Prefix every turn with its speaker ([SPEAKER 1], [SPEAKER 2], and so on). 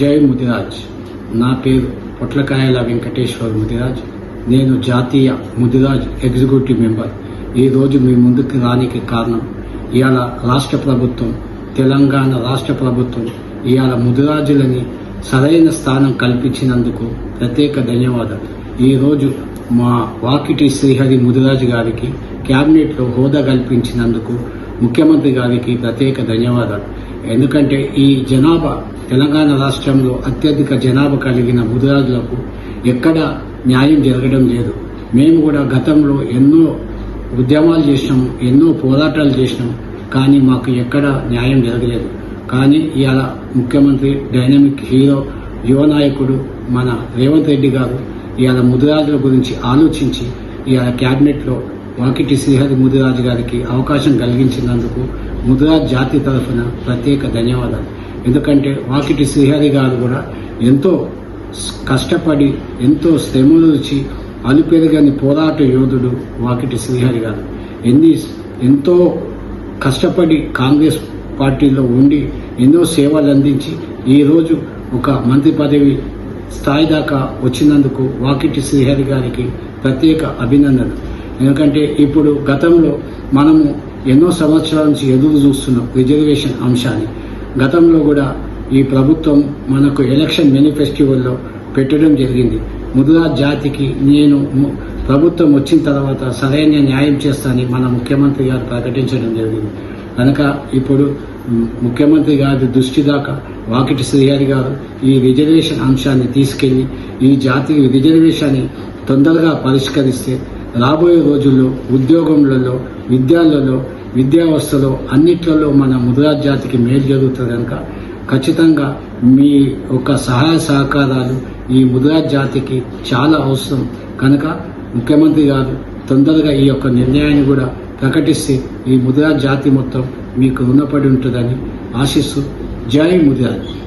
[SPEAKER 1] జై ముదిరాజ్. నా పేరు పొట్లకాయల వెంకటేశ్వర్ ముదిరాజ్. నేను జాతీయ ముదిరాజ్ ఎగ్జిక్యూటివ్ మెంబర్. ఈరోజు మీ ముందుకు రానికి కారణం ఇవాళ రాష్ట్ర ప్రభుత్వం తెలంగాణ రాష్ట్ర ప్రభుత్వం ఇవాళ ముదిరాజులని సరైన స్థానం కల్పించినందుకు ప్రత్యేక ధన్యవాదాలు. ఈరోజు మా వాకిటి శ్రీహరి ముదిరాజు గారికి క్యాబినెట్లో హోదా కల్పించినందుకు ముఖ్యమంత్రి గారికి ప్రత్యేక ధన్యవాదాలు. ఎందుకంటే ఈ జనాభా తెలంగాణ రాష్ట్రంలో అత్యధిక జనాభా కలిగిన ముదిరాజులకు ఎక్కడ న్యాయం జరగడం లేదు. మేము కూడా గతంలో ఎన్నో ఉద్యమాలు చేసినాం ఎన్నో పోరాటాలు చేసినాం కానీ మాకు ఎక్కడ న్యాయం జరగలేదు. కానీ ఇవాళ ముఖ్యమంత్రి డైనమిక్ హీరో యువ నాయకుడు మన రేవంత్ రెడ్డి గారు ఇవాళ ముదిరాజుల గురించి ఆలోచించి ఇవాళ క్యాబినెట్లో వాకిటి శ్రీహరి ముదిరాజు గారికి అవకాశం కలిగించినందుకు ముదిరాజ్ జాతి తరఫున ప్రత్యేక ధన్యవాదాలు. ఎందుకంటే వాకిటి శ్రీహరి గారు కూడా ఎంతో కష్టపడి ఎంతో శ్రమలు అలుపెరగని పోరాట యోధుడు వాకిటి శ్రీహరి గారు. ఎన్ని ఎంతో కష్టపడి కాంగ్రెస్ పార్టీలో ఉండి ఎన్నో సేవలు అందించి ఈరోజు ఒక మంత్రి పదవి స్థాయి దాకా వచ్చినందుకు వాకిటి శ్రీహరి గారికి ప్రత్యేక అభినందన ఎందుకంటే ఇప్పుడు గతంలో మనము ఎన్నో సంవత్సరాల నుంచి ఎదురు చూస్తున్నాం రిజర్వేషన్ అంశాన్ని గతంలో కూడా ఈ ప్రభుత్వం మనకు ఎలక్షన్ మేనిఫెస్టివల్లో పెట్టడం జరిగింది. ముదురా జాతికి నేను ప్రభుత్వం వచ్చిన తర్వాత సరైన న్యాయం చేస్తానని మన ముఖ్యమంత్రి గారు ప్రకటించడం జరిగింది. కనుక ఇప్పుడు ముఖ్యమంత్రి గారి దృష్టి దాకా వాకిటి శ్రీహరి గారు ఈ రిజర్వేషన్ అంశాన్ని తీసుకెళ్ళి ఈ జాతి రిజర్వేషన్ని తొందరగా పరిష్కరిస్తే రాబోయే రోజుల్లో ఉద్యోగంలలో విద్యాలలో విద్యావస్థలో అన్నిట్లలో మన ముద్రా జాతికి మేలు జరుగుతుంది కనుక ఖచ్చితంగా మీ యొక్క సహాయ సహకారాలు ఈ ముద్రా జాతికి చాలా అవసరం. కనుక ముఖ్యమంత్రి గారు తొందరగా ఈ యొక్క నిర్ణయాన్ని కూడా ప్రకటిస్తే ఈ ముద్రా జాతి మొత్తం మీకు రుణపడి ఉంటుందని ఆశిస్తూ జై ముద్రాజ్.